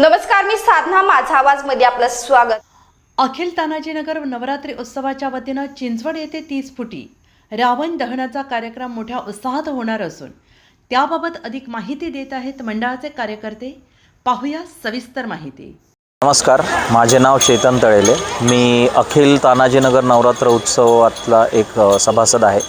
नमस्कार मी साधना माझा आवाजमध्ये आपलं स्वागत. अखिल तानाजीनगर नवरात्री उत्सवाच्या वतीनं चिंचवड येथे तीस फुटी रावण दहनाचा कार्यक्रम मोठ्या उत्साहात होणार असून त्याबाबत अधिक माहिती देत आहेत मंडळाचे कार्यकर्ते. पाहूया सविस्तर माहिती. नमस्कार माझे नाव चेतन तळेले. मी अखिल तानाजीनगर नवरात्र उत्सवातला एक सभासद आहे.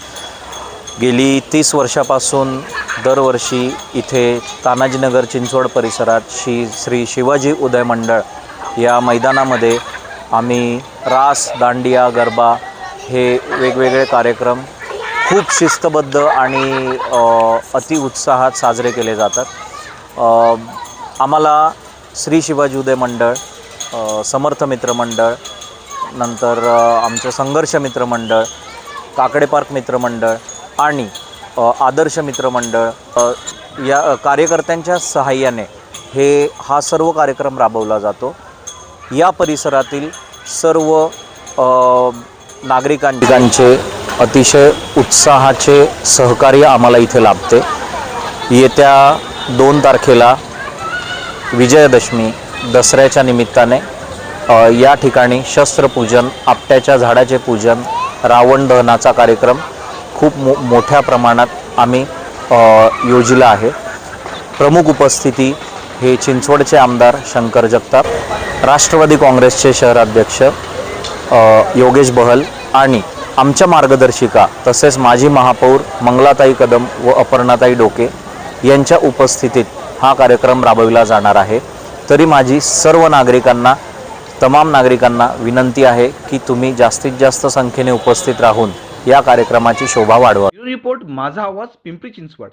गेली तीस वर्षापासून दरवर्षी इथे तानाजीनगर चिंचवड परिसरात श्री श्री शिवाजी उदय मंडळ या मैदानामध्ये आम्ही रास दांडिया गरबा हे वेगवेगळे कार्यक्रम खूप शिस्तबद्ध आणि अति उत्साहात साजरे केले जातात. आम्हाला श्री शिवाजी उदय मंडळ समर्थ मित्र मंडळ नंतर आमचं संघर्ष मित्र मंडळ काकडे पार्क मित्र मंडळ आणि आदर्श मित्रमंडळ या कार्यकर्त्यांच्या सहाय्याने हे हा सर्व कार्यक्रम राबवला जातो. या परिसरातील सर्व नागरिकांचे अतिशय उत्साहाचे सहकार्य आम्हाला इथे लाभते. येत्या दोन तारखेला विजयादशमी दसऱ्याच्या निमित्ताने या ठिकाणी शस्त्रपूजन आपट्याच्या झाडाचे पूजन रावण दहनाचा कार्यक्रम खूप मो मोठ्या प्रमाणात आम्ही अ, योजिला आहे. प्रमुख उपस्थिती हे चिंचवडचे आमदार शंकर जगताप राष्ट्रवादी काँग्रेसचे शहराध्यक्ष योगेश बहल आणि आमच्या मार्गदर्शिका तसेच माजी महापौर मंगलाताई कदम व अपर्णाताई डोके यांच्या उपस्थितीत हा कार्यक्रम राबविला जाणार आहे. तरी माझी सर्व नागरिकांना तमाम नागरिकांना विनंती आहे की तुम्ही जास्तीत जास्त संख्येने उपस्थित राहून या कार्यक्रमाची शोभा वाढवा. रिपोर्ट माझा आवाज पिंपरी चिंचवड.